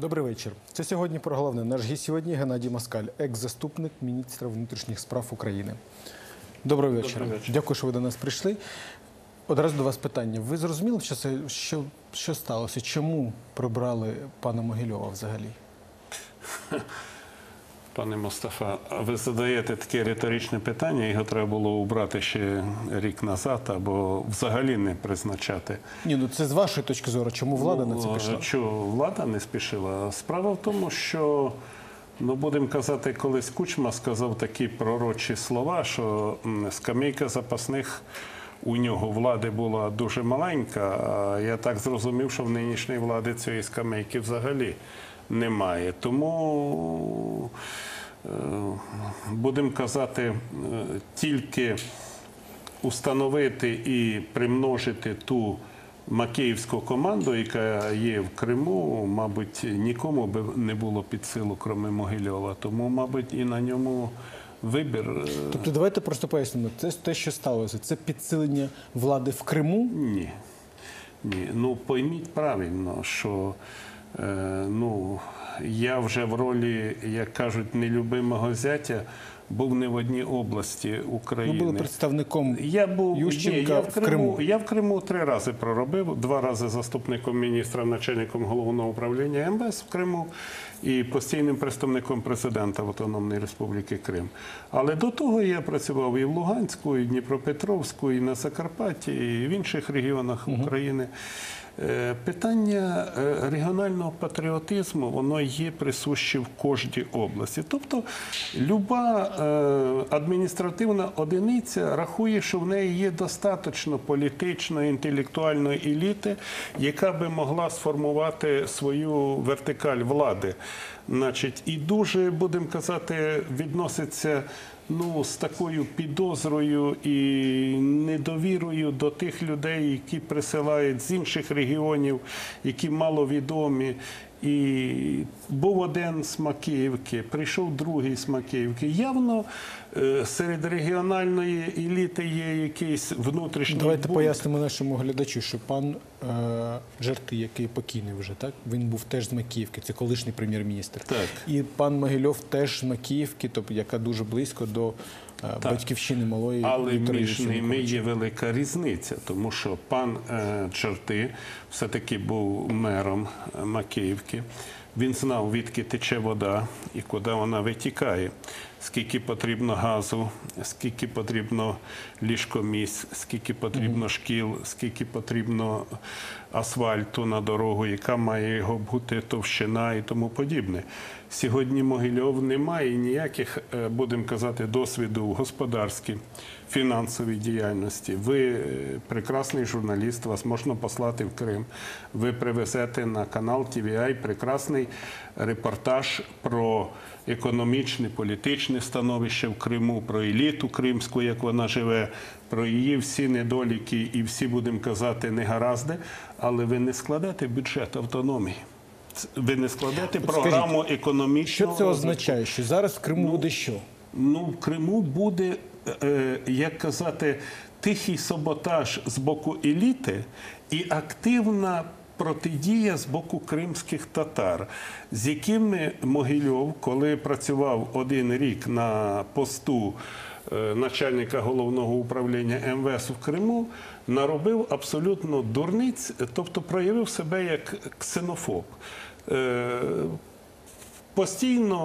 Добрий вечір. Це сьогодні про головне. Наш гість сьогодні Геннадій Москаль, екс-заступник міністра внутрішніх справ України. Доброго вечора. Добрий вечір. Дякую, що ви до нас прийшли. Одразу до вас питання. Ви зрозуміли, що це що, що сталося? Чому прибрали пана Могильова взагалі? Пане Мустафа, ви задаєте таке риторичне питання, його треба було убрати ще рік назад або взагалі не призначати. Ні, ну це з вашої точки зору. Чому влада на це Ну, пішла? Чого влада не спішила? Справа в тому, що ну будемо казати, колись Кучма сказав такі пророчі слова, що скамейка запасних. У нього влади була дуже маленька. А я так зрозумів, що в нинішній влади цієї скамейки взагалі немає. Тому е, будемо казати, е, тільки установити і примножити ту макеївську команду, яка є в Криму, мабуть, нікому би не було під силу, крім Могильова. Тому, мабуть, і на ньому вибір. е, Тобто давайте просто пояснимо. Це те, що сталося. Це підсилення влади в Криму. Ні. Ні. Ну пойміть правильно, що ну, я вже в ролі, як кажуть, нелюбимого зятя був не в одній області Ви України. були представником Я був Ющенка ні, я в Криму. Я в Криму три рази проробив. Два рази заступником міністра, начальником головного управління МВС в Криму і постійним представником президента в Автономної Республіки Крим. Але до того я працював і в Луганську, і в Дніпропетровську, і на Закарпатті, і в інших регіонах України. Е, Питання е, регіонального патріотизму воно є присуще в кожній області. Тобто люба е, адміністративна одиниця рахує, що в неї є достатньо політичної, інтелектуальної еліти, яка би могла сформувати свою вертикаль влади. Значить, і дуже будемо казати, відноситься ну, з такою підозрою і недовірою до тих людей, які присилають з інших регіонів, які маловідомі. І був один з Макіївки, прийшов другий з Макіївки. Явно е, серед регіональної еліти є якийсь внутрішній Давайте бунт. пояснимо нашому глядачу, що пан е, Жерти, який покійний вже, так він був теж з Макіївки, це колишній прем'єр-міністр. Так. І пан Могильов теж з Макіївки, тобто яка дуже близько до батьківщини малої Але Віктора між ними є велика різниця, тому що пан е, Чорти все-таки був мером е, Макіївки. Він знав, відки тече вода і куди вона витікає, скільки потрібно газу, скільки потрібно ліжкомісць, скільки потрібно шкіл, скільки потрібно асфальту на дорогу, яка має його бути товщина і тому подібне. Сьогодні Могильов не має ніяких, е, будемо казати, досвіду в господарській, фінансовій діяльності. Ви е, прекрасний журналіст, вас можна послати в Крим. Ви привезете на канал TVI прекрасний репортаж про економічне, політичне становище в Криму, про еліту кримську, як вона живе, про її всі недоліки і всі, будемо казати, негаразди, але ви не складете бюджет автономії. Ви не складете програму Що це означає? Що зараз в Криму буде що? Ну, в Криму буде, е, як казати, тихий саботаж з боку еліти і активна протидія з боку кримських татар, з якими Могильов, коли працював один рік на посту е, начальника головного управління МВС в Криму, наробив абсолютно дурниць, тобто проявив себе як ксенофоб. Е, постійно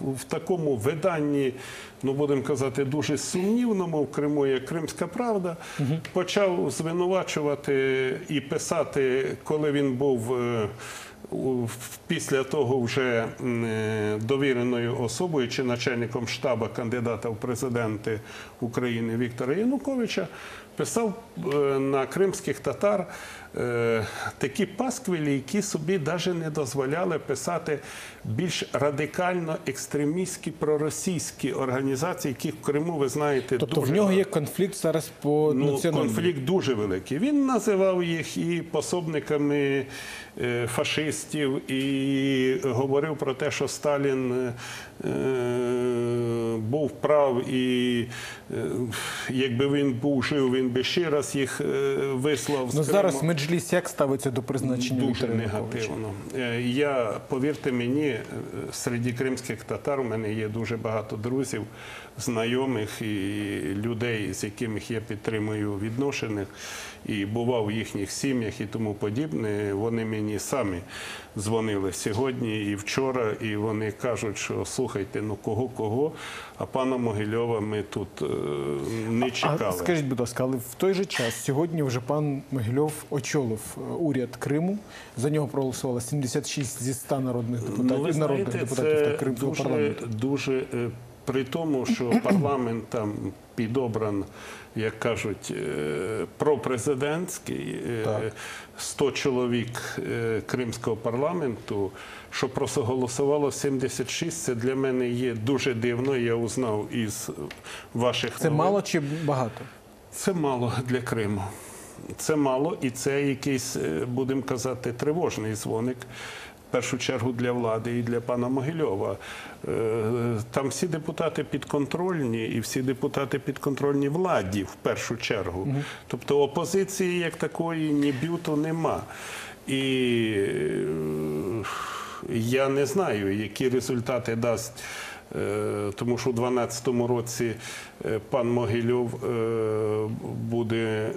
в, такому виданні, ну будемо казати, дуже сумнівному в Криму є Кримська Правда, почав звинувачувати і писати, коли він був. е, Після того вже е, довіреною особою чи начальником штабу кандидата в президенти України Віктора Януковича писав е, на кримських татар е, такі пасквілі, які собі навіть не дозволяли писати більш радикально екстремістські проросійські організації, яких в Криму ви знаєте Тобто в нього є конфлікт зараз по Ну, національному. конфлікт дуже великий. Він називав їх і пособниками е, фашистів, і говорив про те, що Сталін е, був прав, і е, якби він був жив, він би ще раз їх е, вислав. Ну зараз Меджліс як ставиться до призначення Дуже Віктора негативно. Е, Я, повірте мені, серед кримських татар у мене є дуже багато друзів, знайомих і людей, з якими я підтримую відношених, і бував в їхніх сім'ях і тому подібне. Вони мені самі дзвонили сьогодні і вчора, і вони кажуть, що слухайте, ну кого кого, а пана Могильова ми тут е, не чекали. А скажіть, будь ласка, але в той же час сьогодні вже пан Могильов очолив е, уряд Криму. За нього проголосувало 76 зі 100 народних депутатів, Ну, ви народних депутатів та Кримського парламенту. дуже е, при тому, що парламент там підобран, як кажуть, е, пропрезидентський, е, 100 чоловік е, кримського парламенту, що проголосувало 76, це для мене є дуже дивно. Я узнав із ваших Це новин. мало чи багато? Це мало для Криму. Це мало, і це якийсь, е, будемо казати, тривожний дзвоник. В першу чергу для влади і для пана Могильова. Е, Там всі депутати підконтрольні, і всі депутати підконтрольні владі в першу чергу. Тобто опозиції як такої ні бюту нема. І е, я не знаю, які результати дасть. Е, Тому що у 2012 році е, пан Могильов е, буде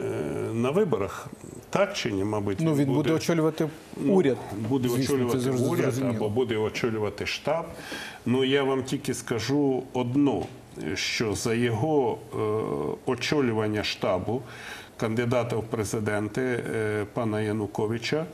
на виборах, так чи ні? Мабуть, Ну він буде очолювати уряд. буде Звісно, очолювати уряд зрозуміло. або буде очолювати штаб. Ну я вам тільки скажу одно, що за його очолювання штабу кандидата в президенти пана Януковича.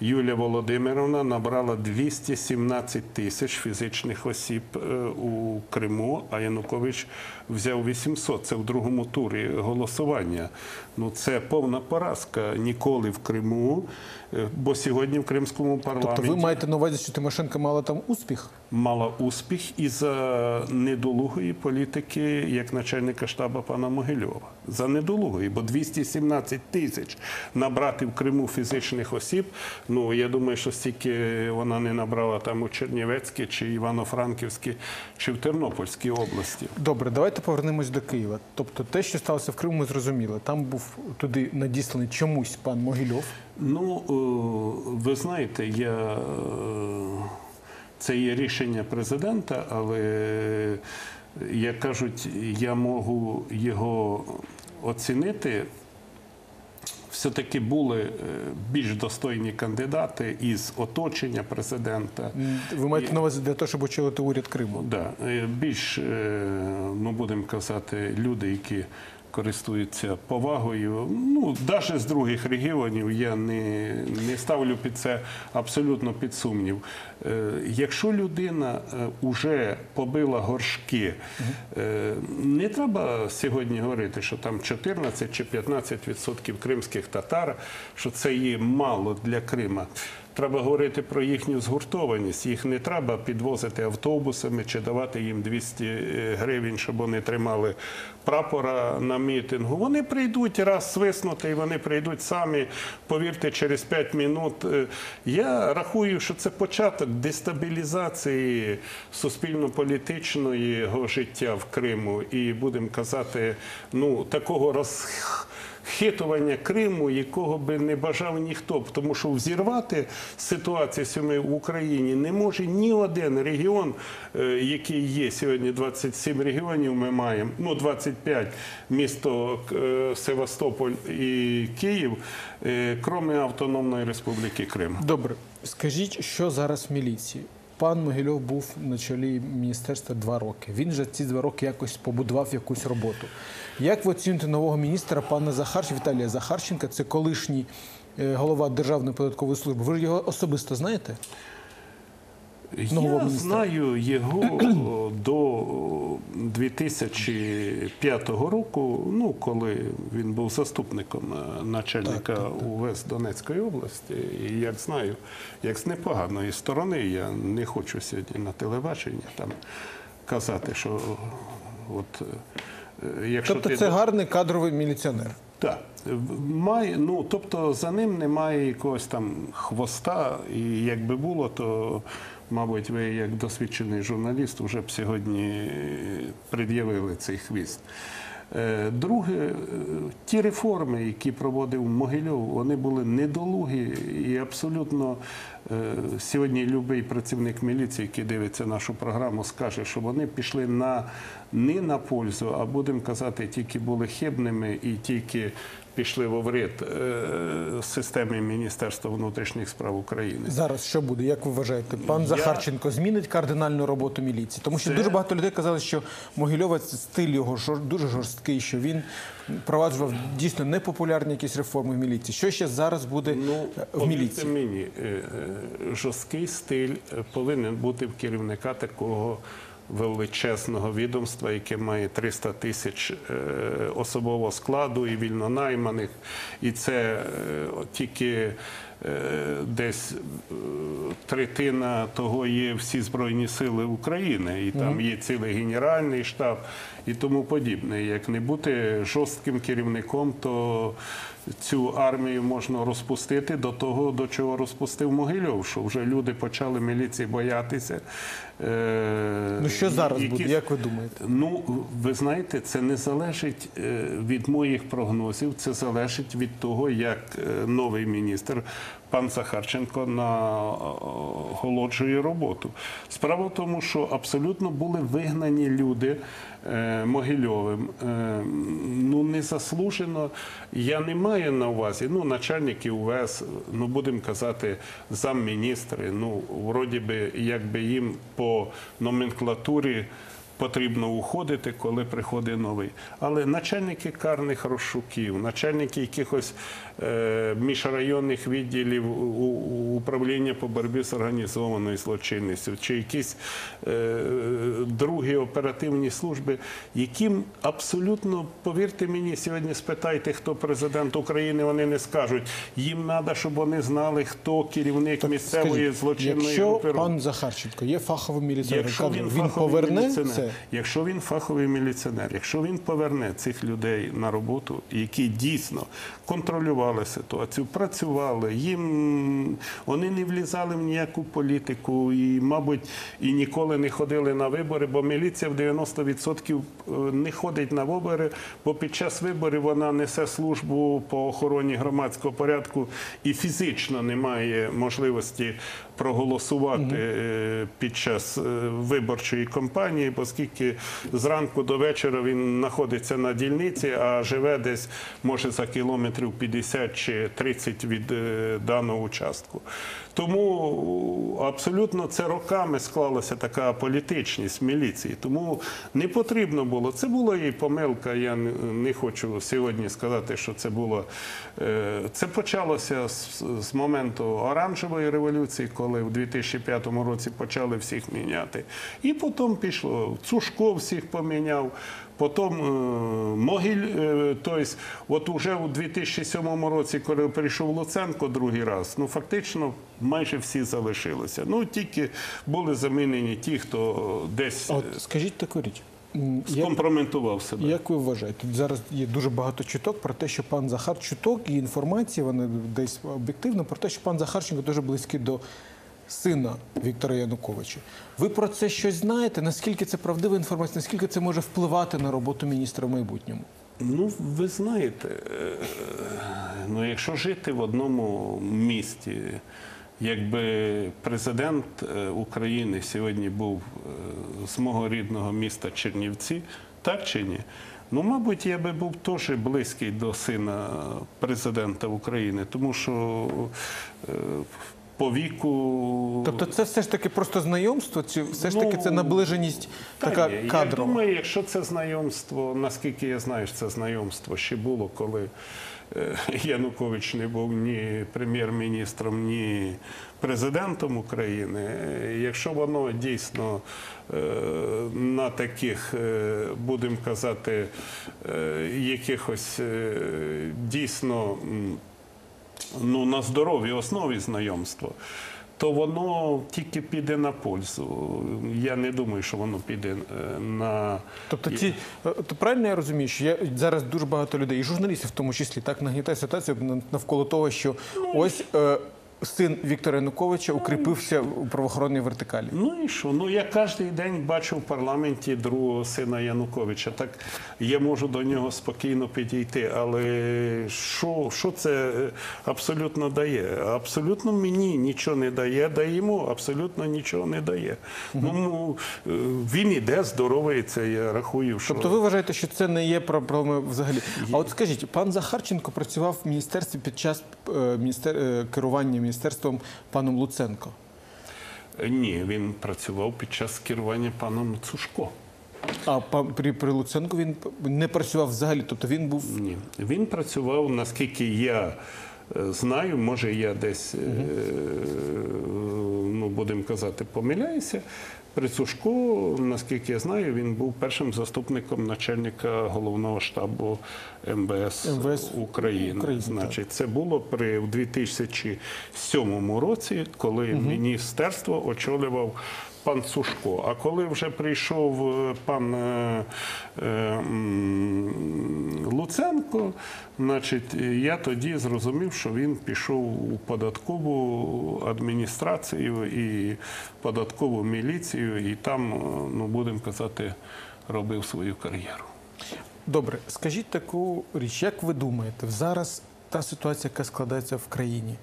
Юлія Володимировна набрала 217 тисяч фізичних осіб е, у Криму, а Янукович взяв 800. Це в другому турі голосування. Ну це повна поразка. Ніколи в Криму, е, бо сьогодні в кримському парламенті Тобто ви маєте на увазі, що Тимошенко мала там успіх? мала успіх із-за недолугої політики як начальника штабу пана Могильова. За недолугої, бо 217 тисяч набрати в Криму фізичних осіб. Ну я думаю, що стільки вона не набрала там у Чернівецькій, чи Івано-Франківській, чи в Тернопільській області. Добре, давайте повернемось до Києва. Тобто те, що сталося в Криму, ми зрозуміли. Там був туди надісланий чомусь пан Могильов. Ну, е, ви знаєте, я, е, це є рішення президента, але, як кажуть, я можу його оцінити. Все-таки були е, більш достойні кандидати із оточення президента. Ви маєте на увазі для того, щоб очолити уряд Криму. Да, е, більш, е, ну будемо казати, люди, які користуються повагою. Ну, навіть з других регіонів я не, не ставлю під це абсолютно під сумнів. Е, Якщо людина вже побила горшки, е, не треба сьогодні говорити, що там 14 чи 15 відсотків кримських татар, що це є мало для Крима. Треба говорити про їхню згуртованість. Їх не треба підвозити автобусами чи давати їм 200 гривень, щоб вони тримали прапора на мітингу. Вони прийдуть раз свиснути, і вони прийдуть самі. Повірте, через 5 минут. Е, Я рахую, що це початок дестабілізації суспільно-політичного життя в Криму. І будемо казати, ну такого роз хитування Криму, якого би не бажав ніхто, тому що взірвати ситуацію сьогодні в Україні не може ні один регіон, е, який є сьогодні 27 регіонів. Ми маємо ну 25 місто е, Севастополь і Київ, е, крім Автономної Республіки Крим. Добре, скажіть, що зараз в міліції? Пан Могильов був на чолі міністерства два роки. Він же ці два роки якось побудував якусь роботу. Як ви оцінюєте нового міністра пана Захарченка, Віталія Захарченка? Це колишній е, голова Державної податкової служби. Ви ж його особисто знаєте? Нового Я знаю його до 2005 року, ну коли він був заступником е, начальника УВС Донецької області. І як знаю, як з непоганої сторони, я не хочу сьогодні на телебаченні там казати, що от е, якщо Тобто ти це гарний кадровий міліціонер. так, має, ну тобто за ним немає якогось там хвоста, і якби було, то Мабуть, ви як досвідчений журналіст вже б сьогодні е, пред'явили цей хвіст. Е, Друге, е, ті реформи, які проводив Могильов, вони були недолугі і абсолютно сьогодні будь-який працівник міліції, який дивиться нашу програму, скаже, що вони пішли на не на пользу, а будемо казати, тільки були хибними і тільки пішли в вред е, системі Міністерства внутрішніх справ України. Зараз що буде? Як ви вважаєте? Пан Я- Захарченко змінить кардинальну роботу міліції? Тому що Це- дуже багато людей казали, що Могильова стиль його жор- дуже жорсткий, що він впроваджував дійсно непопулярні якісь реформи в міліції. Що ще зараз буде Ну, е, в міліції? мені, е, жорсткий стиль повинен бути в керівника такого величезного відомства, яке має 300 тисяч е, особового складу і вільнонайманих. І це е, тільки е, десь третина того є всі Збройні Сили України, і там є цілий генеральний штаб і тому подібне. Як не бути жорстким керівником, то цю армію можна розпустити до того, до чого розпустив Могильов, що вже люди почали міліції боятися. Е, Ну що зараз які... буде? Як ви думаєте? Ну, ви знаєте, це не залежить е, від моїх прогнозів, це залежить від того, як е, новий міністр пан Захарченко наголоджує роботу. Справа в тому, що абсолютно були вигнані люди е, Могильовим. Е, Ну, незаслужено. Я не маю на увазі, ну, начальники УВС, ну, будемо казати, замміністри, ну, вроді би, якби їм по номенклатурі потрібно уходити, коли приходить новий. Але начальники карних розшуків, начальники якихось міжрайонних відділів управління по боротьбі з організованою злочинністю, чи якісь е, другі оперативні служби, яким абсолютно, повірте мені, сьогодні спитайте, хто президент України, вони не скажуть. Їм треба, щоб вони знали, хто керівник місцевої Скажіть, злочинної якщо групи. пан Захарченко є фаховим міліціонером, Якщо він, він поверне це. якщо він фаховий міліціонер, якщо він поверне цих людей на роботу, які дійсно контролювали ситуацію, працювали, їм вони не влізали в ніяку політику і, мабуть, і ніколи не ходили на вибори, бо міліція в 90% не ходить на вибори, бо під час виборів вона несе службу по охороні громадського порядку і фізично не має можливості проголосувати е, під час е, виборчої кампанії, оскільки зранку до вечора він знаходиться на дільниці, а живе десь може за кілометрів 50 чи 30 від е, даного участку. Тому абсолютно це роками склалася така політичність міліції. Тому не потрібно було. Це була і помилка. Я не- хочу сьогодні сказати, що це було. е, Це почалося з моменту оранжевої революції, коли в 2005 році почали всіх міняти. І потім пішло. Цушко всіх поміняв. Потім е, Могиль, е, тобто, от уже у 2007 році, коли прийшов Луценко другий раз, ну фактично майже всі залишилися. Ну тільки були замінені ті, хто десь От скажіть таку річ. Скомпрометував себе. як ви вважаєте? Зараз є дуже багато чуток про те, що пан Захар чуток і інформації, вони десь об'єктивно про те, що пан Захарченко дуже близький до сина Віктора Януковича. Ви про це щось знаєте? Наскільки це правдива інформація? Наскільки це може впливати на роботу міністра в майбутньому? Ну, ви знаєте, е, ну якщо жити в одному місті, якби президент е, України сьогодні був е, з мого рідного міста Чернівці, так чи ні? Ну, мабуть, я би був теж близький до сина президента України, тому що по віку. Тобто, це все ж таки просто знайомство, чи все ж таки це Ну, наближеність Та така ні, Я думаю, якщо це знайомство, наскільки я знаю, що це знайомство ще було, коли е, Янукович не був ні прем'єр-міністром, ні президентом України. Якщо воно дійсно е, на таких, е, будемо казати, якихось дійсно. Ну, на здоровій основі знайомство, то воно тільки піде на пользу. Я не думаю, що воно піде е, на Тобто, ці е, то правильно я розумію, що я зараз дуже багато людей, і журналістів в тому числі, так нагнітає ситуацію навколо того, що ось. Е, син Віктора Януковича укріпився у правоохоронній вертикалі. Ну і що? Ну я кожен день бачу в парламенті другого сина Януковича. Так я можу до нього спокійно підійти. Але що, що це е, абсолютно дає? Абсолютно мені нічого не дає, да йому абсолютно нічого не дає. Ну е, він іде, здоровається, я рахую, що Тобто ви вважаєте, що це не є про- проблемою взагалі? А от скажіть, пан Захарченко працював в міністерстві під час е, міністер... керування міністерством паном Луценко. ні, він працював під час керування паном Цушко. А при, при Луценку він не працював взагалі. Тобто він був Ні, він працював, наскільки я е, знаю, може я десь, е, ну будемо казати, помиляюся. При Сушку, наскільки я знаю, він був першим заступником начальника головного штабу МВС, МВС України. України, Значить, це було при в 2007 році, коли міністерство очолював пан Цушко. А коли вже прийшов е, пан е, е, Луценко, значить, я тоді зрозумів, що він пішов у податкову адміністрацію і податкову міліцію, і там, ну будемо казати, робив свою кар'єру. добре. Скажіть таку річ, як ви думаєте, зараз та ситуація, яка складається в країні,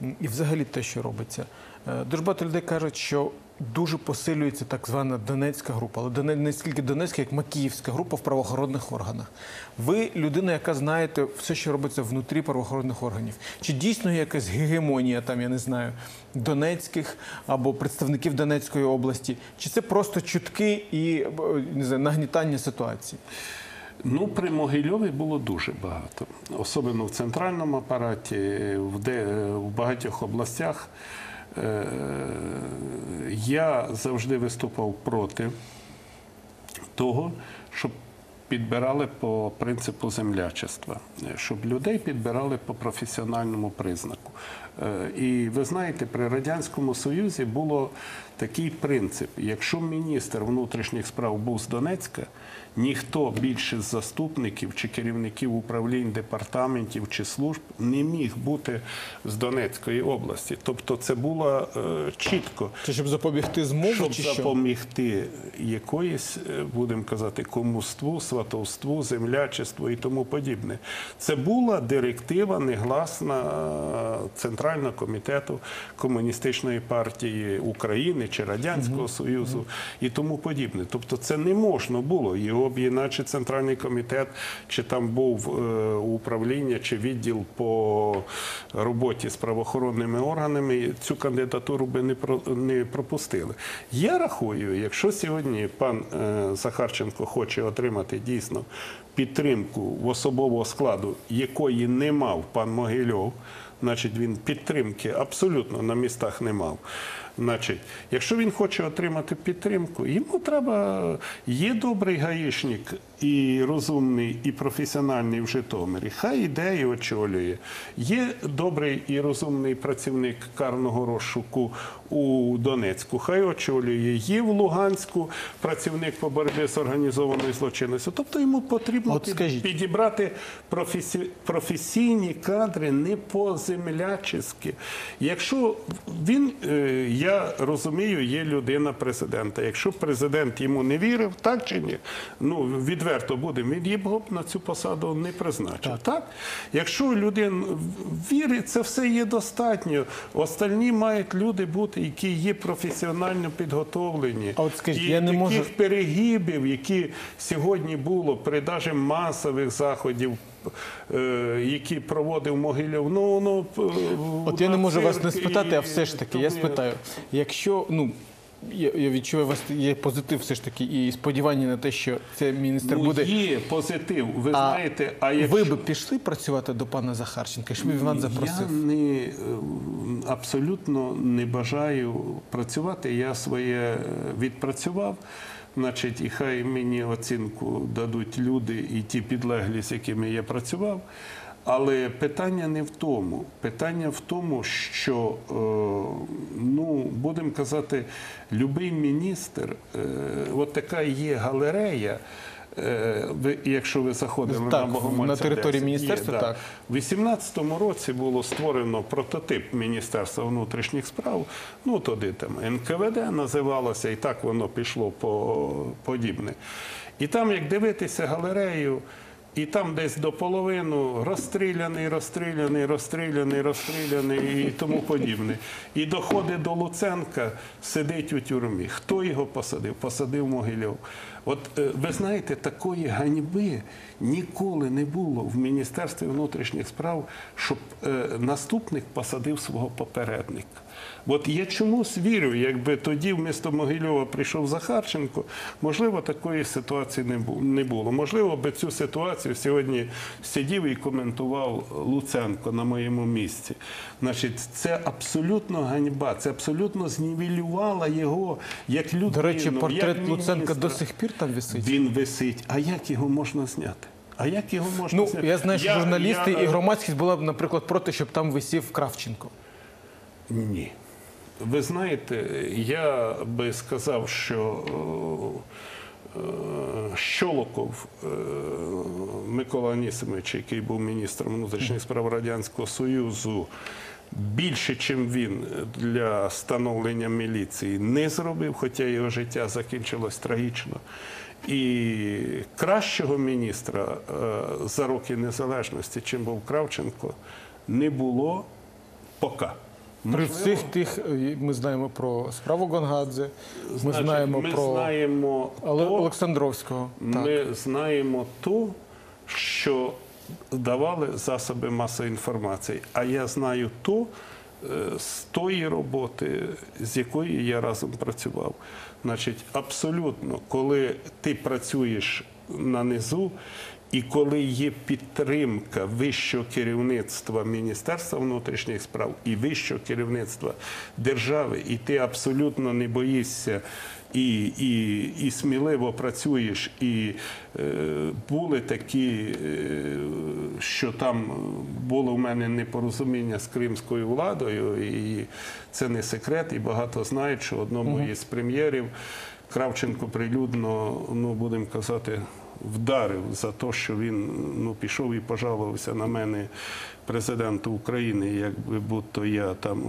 і взагалі те, що робиться, е, дуже багато людей кажуть, що дуже посилюється так звана Донецька група, але не стільки Донецька, як Макіївська група в правоохоронних органах. Ви людина, яка знаєте все, що робиться внутрі правоохоронних органів. Чи дійсно є якась гегемонія там, я не знаю, донецьких або представників Донецької області, чи це просто чутки і е, не знаю, нагнітання ситуації? Ну, при Могильові було дуже багато, особливо в центральному апараті, де, в багатьох областях. Е, Я завжди виступав проти того, щоб підбирали по принципу землячества, щоб людей підбирали по професіональному признаку. Е, І ви знаєте, при Радянському Союзі було такий принцип: якщо міністр внутрішніх справ був з Донецька, ніхто більше з заступників чи керівників управлінь департаментів чи служб не міг бути з Донецької області. Тобто це було е, чітко. Це щоб запобігти змову, Щоб чи що? запомігти якоїсь, е, будемо казати, комуству, сватовству, землячеству і тому подібне. Це була директива негласна е, Центрального комітету Комуністичної партії України чи Радянського Союзу і тому подібне. Тобто це не можна було. Його б іначе Центральний комітет, чи там був е, управління чи відділ по роботі з правоохоронними органами, цю кандидатуру би не про не пропустили. Я рахую, якщо сьогодні пан е, Захарченко хоче отримати дійсно підтримку в особового складу, якої не мав пан Могильов, значить він підтримки абсолютно на містах не мав. Значить, якщо він хоче отримати підтримку, йому треба є добрий гаїшник і розумний, і професіональний в Житомирі. Хай іде і очолює. Є добрий і розумний працівник карного розшуку у Донецьку. Хай очолює. Є в Луганську працівник по боротьбі з організованою злочинністю. Тобто йому потрібно От підібрати професі... професійні кадри не по-землячески. Якщо він, е, я розумію, є людина президента. Якщо президент йому не вірив, так чи ні? Ну, відверто будемо, він його б на цю посаду не призначив. Так. Якщо людина вірить, це все є достатньо. Остальні мають люди бути, які є професіонально підготовлені. А от скажіть, І я не таких можу- перегибів, які сьогодні було при даже масових заходів, е, які проводив Могильов, ну е, От я не можу вас не спитати, а все ж таки, я спитаю, якщо ну. Я, я відчуваю, у вас є позитив все ж таки і сподівання на те, що цей міністр Ну, буде. є позитив. Ви А знаєте, а якщо Ви би пішли працювати до пана Захарченка, щоб він вас запросив? Я не е, абсолютно не бажаю працювати. Я своє е, відпрацював. Значить, і хай мені оцінку дадуть люди і ті підлеглі, з якими я працював. Але питання не в тому. Питання в тому, що е, ну будемо казати, любий міністр, е, от така є галерея. е, ви, якщо ви заходили Так, на Богомольця на території 10, міністерства, да. так. У 2018 році було створено прототип Міністерства внутрішніх справ. Ну, тоді там НКВД називалося, і так воно пішло по подібне. І там, як дивитися галерею, і там десь до половину розстріляний, розстріляний, розстріляний, розстріляний і тому подібне. І доходить до Луценка, сидить у тюрмі. Хто його посадив? Посадив Могильов. От е, ви знаєте, такої ганьби ніколи не було в Міністерстві внутрішніх справ, щоб е, наступник посадив свого попередника. От я чомусь вірю, якби тоді вмісто Могильова прийшов Захарченко, можливо, такої ситуації не було. Можливо, би цю ситуацію сьогодні сидів і коментував Луценко на моєму місці. Значить, це абсолютно ганьба, це абсолютно знівелювала його як людину. До речі, як портрет Луценка до сих пір там висить. Він висить. А як його можна зняти? А як його можна Ну, зняти? я знаю, що журналісти я- і громадськість була б, наприклад, проти, щоб там висів Кравченко. Ні. Ви знаєте, я би сказав, що е, е, Щолоков е, Микола Анісимович, який був міністром внутрішніх справ Радянського Союзу, більше, ніж він для становлення міліції не зробив, хоча його життя закінчилось трагічно. І кращого міністра е, за роки незалежності, чим був Кравченко, не було поки. При всіх тих е, ми знаємо про справу Гонгадзе, ми Значить, знаємо ми про знаємо Олександровського. Так. ми знаємо то, що давали засоби масової інформації. А я знаю то е, з тої роботи, з якої я разом працював. Значить, абсолютно, коли ти працюєш на низу. І коли є підтримка вищого керівництва Міністерства внутрішніх справ і вищого керівництва держави, і ти абсолютно не боїшся і, і, і сміливо працюєш, і е, були такі, е, що там було в мене непорозуміння з кримською владою, і це не секрет, і багато знають, що одному із прем'єрів Кравченко прилюдно, ну будемо казати, вдарив за те, що він ну, пішов і пожалувався на мене президенту України, якби будто я там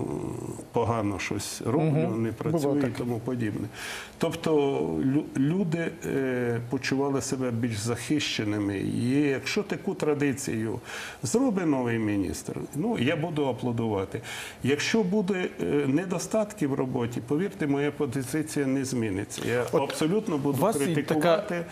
погано щось роблю, не працюю і тому подібне. Тобто люди е, почували себе більш захищеними. І якщо таку традицію зробить новий міністр, ну я буду аплодувати. Якщо буде е, недостатки в роботі, повірте, моя позиція не зміниться. Я абсолютно буду у критикувати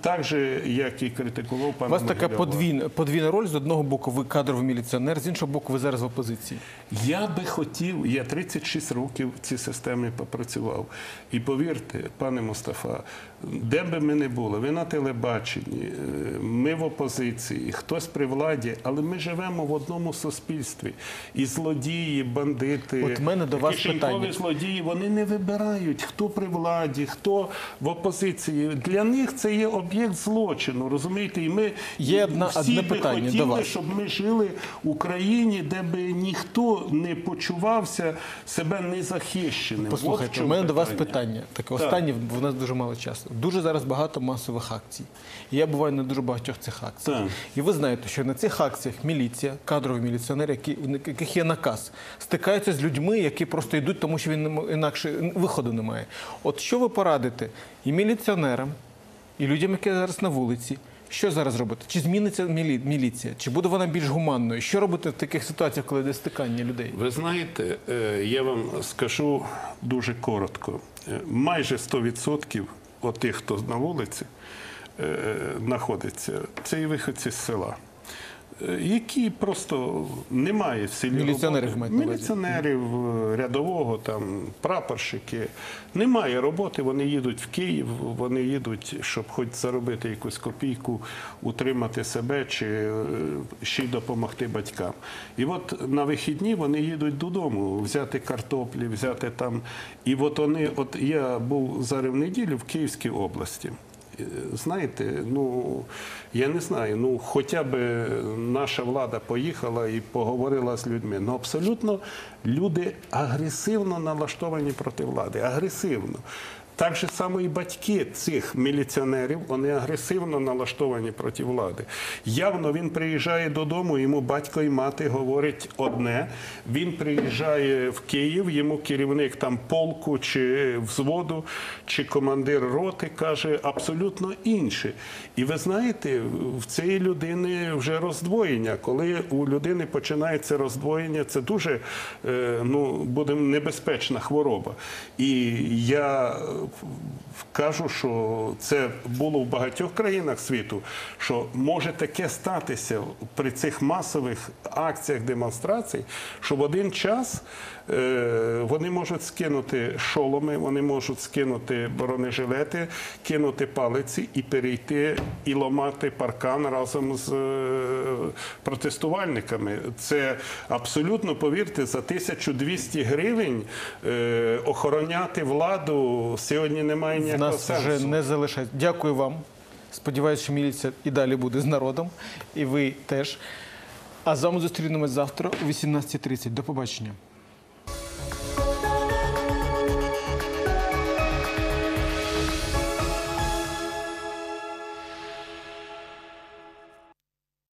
так же, як і критикував У пан вас така подвійна, подвійна роль. З одного боку, ви кадровий міліціонер, з іншого боку, ви зараз в опозиції. Я би хотів, я 36 років в цій системі попрацював. І повірте, пане Мустафа, де би ми не були, ви на телебаченні, е, ми в опозиції, хтось при владі, але ми живемо в одному суспільстві. І злодії, бандити, От мене до вас питання. злодії, вони не вибирають, хто при владі, хто в опозиції. Для них це є об'єкт злочину, розумієте? І ми Є одна- всі одне би питання до вас. щоб ми жили Україні, де би ніхто не почувався себе незахищеним. Послухайте, у мене до вас питання. Таке Так. останнє, в нас дуже мало часу. Дуже зараз багато масових акцій. Я буваю на дуже багатьох цих акціях. І ви знаєте, що на цих акціях міліція, кадрові міліціонери, які, яких є наказ, стикаються з людьми, які просто йдуть, тому що він інакше виходу немає. От що ви порадите і міліціонерам, і людям, які зараз на вулиці? Що зараз робити? Чи зміниться мілі- міліція? Чи буде вона більш гуманною? Що робити в таких ситуаціях, коли йде стикання людей? Ви знаєте, е, я вам скажу дуже коротко. Е, Майже 100% от тих, хто на вулиці е, знаходиться, це і виходці з села. Е, Які просто немає в селі Міліціонерів роботи. міліціонерів е, рядового, там прапорщики. Немає роботи, вони їдуть в Київ, вони їдуть, щоб хоч заробити якусь копійку, утримати себе чи е, ще й допомогти батькам. І от на вихідні вони їдуть додому, взяти картоплі, взяти там. І от вони, от я був зараз в неділю в Київській області. Знаєте, ну я не знаю. Ну хоча б наша влада поїхала і поговорила з людьми. Ну абсолютно люди агресивно налаштовані проти влади. Агресивно. Так же само і батьки цих міліціонерів, вони агресивно налаштовані проти влади. Явно він приїжджає додому, йому батько і мати говорять одне. Він приїжджає в Київ, йому керівник там полку чи взводу, чи командир роти каже абсолютно інше. І ви знаєте, в цієї людини вже роздвоєння. Коли у людини починається роздвоєння, це дуже е, ну, буде небезпечна хвороба. І я кажу, що це було в багатьох країнах світу, що може таке статися при цих масових акціях демонстрацій, що в один час вони можуть скинути шоломи, вони можуть скинути бронежилети, кинути палиці і перейти і ламати паркан разом з е, протестувальниками. Це абсолютно, повірте, за 1200 гривень е, охороняти владу сьогодні немає ніякого нас сенсу. вже не залишається. Дякую вам. Сподіваюся, що міліція і далі буде з народом, і ви теж. А з вами зустрінемось завтра о 18.30. До побачення.